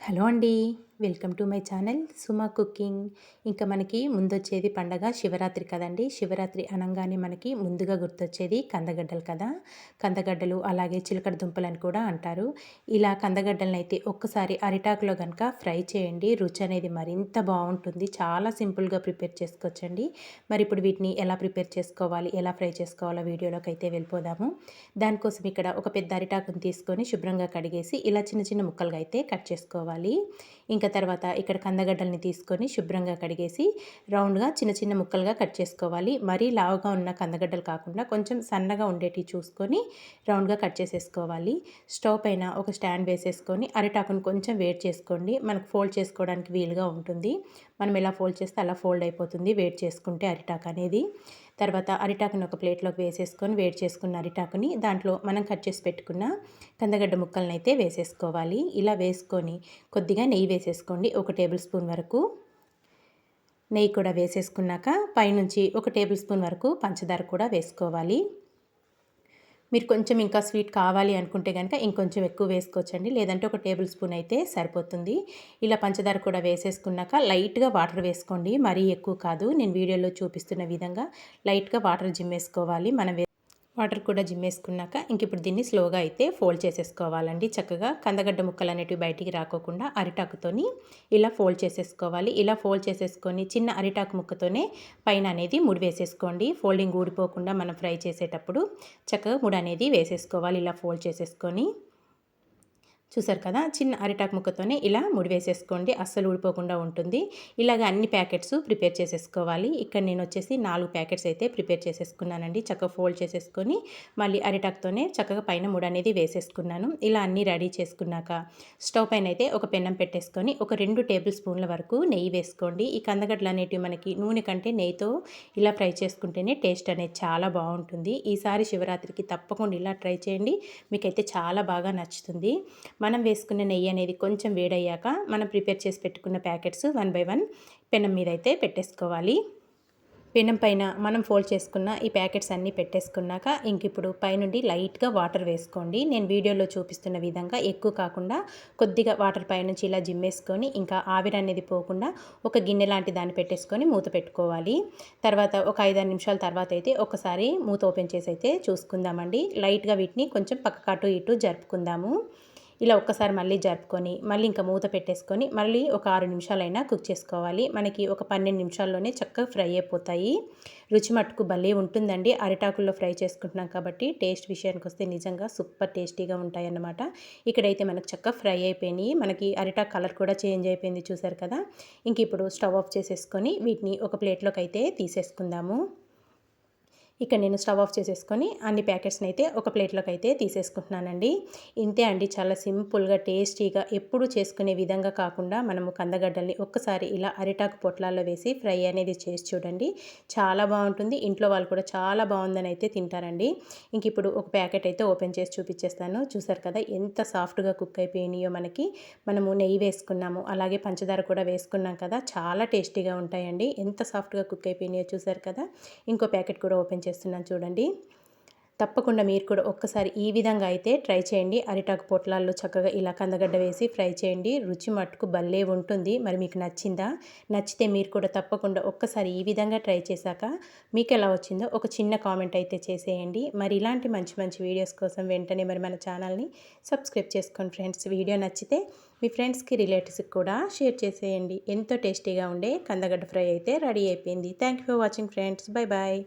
Hello అండి welcome to my channel Suma cooking. ఇంకా మనకి ముందొచ్చేది పండగ శివరాత్రి కదండి. శివరాత్రి అనగానే మనకి ముందుగా గుర్తొచ్చేది కందగడ్డలు కదా. కందగడ్డలు అలాగే చిలకడ దుంపలు అని కూడా అంటారు. ఇలా కందగడ్డలను అయితే ఒక్కసారి అరిటాకులో కనుక ఫ్రై చేయండి. రుచి అనేది మరింత బాగుంటుంది చాలా సింపుల్గా ప్రిపేర్ చేసుకోవచ్చండి. మరి ఇప్పుడు వీటిని ఎలా ప్రిపేర్ చేసుకోవాలి ఎలా ఫ్రై చేసుకోవాలో వీడియోలోకి అయితే వెళ్ళిపోదాము. దానికోసం ఇక్కడ ఒక పెద్ద అరిటాకుని తీసుకొని శుభ్రంగా కడిగేసి ఇలా చిన్న చిన్న ముక్కలుగా అయితే కట్ చేసుకోవాలి. ఇంకా తర్వాత ఇక్కడ కందగడ్డల్ని తీసుకొని శుభ్రంగా కడిగేసి రౌండ్గా చిన్న చిన్న ముక్కలుగా కట్ చేసుకోవాలి. మరీ లావుగా ఉన్న కందగడ్డలు కాకుండా కొంచెం సన్నగా ఉండేటివి చూసుకొని రౌండ్గా కట్ చేసేసుకోవాలి. స్టవ్ పైన ఒక స్టాండ్ వేసేసుకొని అరిటాకును కొంచెం వేడి చేసుకోండి. మనకు ఫోల్డ్ చేసుకోవడానికి వీలుగా ఉంటుంది. మనం ఎలా ఫోల్డ్ చేస్తే అలా ఫోల్డ్ అయిపోతుంది వేడి చేసుకుంటే అరిటాక్ అనేది. తర్వాత అరిటాకుని ఒక ప్లేట్లోకి వేసేసుకొని వేడి చేసుకున్న అరిటాకుని దాంట్లో మనం కట్ చేసి పెట్టుకున్న కందగడ్డ ముక్కలను అయితే వేసేసుకోవాలి. ఇలా వేసుకొని కొద్దిగా నెయ్యి వేసేసుకోండి. ఒక టేబుల్ స్పూన్ వరకు నెయ్యి కూడా వేసేసుకున్నాక పైనుంచి ఒక టేబుల్ స్పూన్ వరకు పంచదార కూడా వేసుకోవాలి. మీరు కొంచెం ఇంకా స్వీట్ కావాలి అనుకుంటే కనుక ఇంకొంచెం ఎక్కువ వేసుకోవచ్చండి. లేదంటే ఒక టేబుల్ స్పూన్ అయితే సరిపోతుంది. ఇలా పంచదార కూడా వేసేసుకున్నాక లైట్గా వాటర్ వేసుకోండి. మరీ ఎక్కువ కాదు. నేను వీడియోలో చూపిస్తున్న విధంగా లైట్గా వాటర్ జిమ్మేసుకోవాలి మనం వాటర్ కూడా జిమ్మేసుకున్నాక ఇంక ఇప్పుడు దీన్ని స్లోగా అయితే ఫోల్డ్ చేసేసుకోవాలండి. చక్కగా కందగడ్డ ముక్కలు అనేటివి బయటికి రాకోకుండా అరిటాకుతోని ఇలా ఫోల్డ్ చేసేసుకోవాలి. ఇలా ఫోల్డ్ చేసేసుకొని చిన్న అరిటాకు ముక్కతోనే పైన అనేది ముడి వేసేసుకోండి. ఫోల్డింగ్ ఊడిపోకుండా మనం ఫ్రై చేసేటప్పుడు చక్కగా ముడి అనేది వేసేసుకోవాలి. ఇలా ఫోల్డ్ చేసేసుకొని చూసారు కదా? చిన్న అరిటాకు ముక్కతోనే ఇలా ముడివేసేసుకోండి అస్సలు ఊడిపోకుండా ఉంటుంది. ఇలాగ అన్ని ప్యాకెట్స్ ప్రిపేర్ చేసేసుకోవాలి. ఇక్కడ నేను వచ్చేసి నాలుగు ప్యాకెట్స్ అయితే ప్రిపేర్ చేసేసుకున్నానండి. చక్కగా ఫోల్డ్ చేసేసుకొని మళ్ళీ అరిటాకుతోనే చక్కగా పైన ముడి అనేది వేసేసుకున్నాను. ఇలా అన్నీ రెడీ చేసుకున్నాక స్టవ్ పైన అయితే ఒక పెన్నం పెట్టేసుకొని ఒక రెండు టేబుల్ స్పూన్ల వరకు నెయ్యి వేసుకోండి. ఈ కందగడ్డలు అనేటివి మనకి నూనె కంటే నెయ్యితో ఇలా ఫ్రై చేసుకుంటేనే టేస్ట్ అనేది చాలా బాగుంటుంది. ఈసారి శివరాత్రికి తప్పకుండా ఇలా ట్రై చేయండి. మీకైతే చాలా బాగా నచ్చుతుంది. మనం వేసుకున్న నెయ్యి అనేది కొంచెం వేడయ్యాక మనం ప్రిపేర్ చేసి పెట్టుకున్న ప్యాకెట్స్ వన్ బై వన్ పెనం మీద అయితే పెట్టేసుకోవాలి. పెనం పైన మనం ఫోల్డ్ చేసుకున్న ఈ ప్యాకెట్స్ అన్నీ పెట్టేసుకున్నాక ఇంక ఇప్పుడు పైనుండి లైట్గా వాటర్ వేసుకోండి. నేను వీడియోలో చూపిస్తున్న విధంగా ఎక్కువ కాకుండా కొద్దిగా వాటర్ పైనుంచి ఇలా జిమ్మేసుకొని ఇంకా ఆవిరి అనేది పోకుండా ఒక గిన్నె లాంటి దాన్ని పెట్టేసుకొని మూత పెట్టుకోవాలి. తర్వాత ఒక ఐదారు నిమిషాల తర్వాత అయితే ఒకసారి మూత ఓపెన్ చేసి అయితే చూసుకుందామండి. లైట్గా వీటిని కొంచెం పక్క అటు ఇటు జరుపుకుందాము. ఇలా ఒక్కసారి మళ్ళీ జరుపుకొని మళ్ళీ ఇంకా మూత పెట్టేసుకొని మళ్ళీ ఒక ఆరు నిమిషాలైనా కుక్ చేసుకోవాలి. మనకి ఒక పన్నెండు నిమిషాల్లోనే చక్కగా ఫ్రై అయిపోతాయి. రుచి మట్టుకు భలే ఉంటుందండి. అరిటాకుల్లో ఫ్రై చేసుకుంటున్నాం కాబట్టి టేస్ట్ విషయానికి వస్తే నిజంగా సూపర్ టేస్టీగా ఉంటాయన్నమాట. ఇక్కడైతే మనకు చక్కగా ఫ్రై అయిపోయినాయి. మనకి అరిటాక్ కలర్ కూడా చేంజ్ అయిపోయింది చూసారు కదా. ఇంక ఇప్పుడు స్టవ్ ఆఫ్ చేసేసుకొని వీటిని ఒక ప్లేట్లోకి అయితే తీసేసుకుందాము. ఇక్కడ నేను స్టవ్ ఆఫ్ చేసేసుకొని అన్ని ప్యాకెట్స్ని అయితే ఒక ప్లేట్లోకి అయితే తీసేసుకుంటున్నానండి. ఇంతే అండి చాలా సింపుల్గా టేస్టీగా ఎప్పుడు చేసుకునే విధంగా కాకుండా మనము కందగడ్డల్ని ఒక్కసారి ఇలా అరిటాకు పొట్లాల్లో వేసి ఫ్రై అనేది చేసి చూడండి. చాలా బాగుంటుంది ఇంట్లో వాళ్ళు కూడా చాలా బాగుందని అయితే తింటారండి. ఇంక ఇప్పుడు ఒక ప్యాకెట్ అయితే ఓపెన్ చేసి చూపించేస్తాను. చూసారు కదా ఎంత సాఫ్ట్గా కుక్ అయిపోయినాయో మనకి. మనము నెయ్యి వేసుకున్నాము అలాగే పంచదార కూడా వేసుకున్నాం కదా చాలా టేస్టీగా ఉంటాయండి. ఎంత సాఫ్ట్గా కుక్ అయిపోయినాయో చూసారు కదా. ఇంకో ప్యాకెట్ కూడా ఓపెన్ చేస్తున్నాను చూడండి. తప్పకుండా మీరు కూడా ఒక్కసారి ఈ విధంగా అయితే ట్రై చేయండి. అరిటాకు పొట్లాల్లో చక్కగా ఇలా కందగడ్డ వేసి ఫ్రై చేయండి. రుచి మట్టుకు భలే ఉంటుంది. మరి మీకు నచ్చిందా? నచ్చితే మీరు కూడా తప్పకుండా ఒక్కసారి ఈ విధంగా ట్రై చేశాక మీకు ఎలా వచ్చిందో ఒక చిన్న కామెంట్ అయితే చేసేయండి. మరి ఇలాంటి మంచి మంచి వీడియోస్ కోసం వెంటనే మరి మన ఛానల్ని సబ్స్క్రైబ్ చేసుకోండి ఫ్రెండ్స్. వీడియో నచ్చితే మీ ఫ్రెండ్స్కి రిలేటివ్స్కి కూడా షేర్ చేసేయండి. ఎంతో టేస్టీగా ఉండే కందగడ్డ ఫ్రై అయితే రెడీ అయిపోయింది. Thank for watching friends. Bye bye.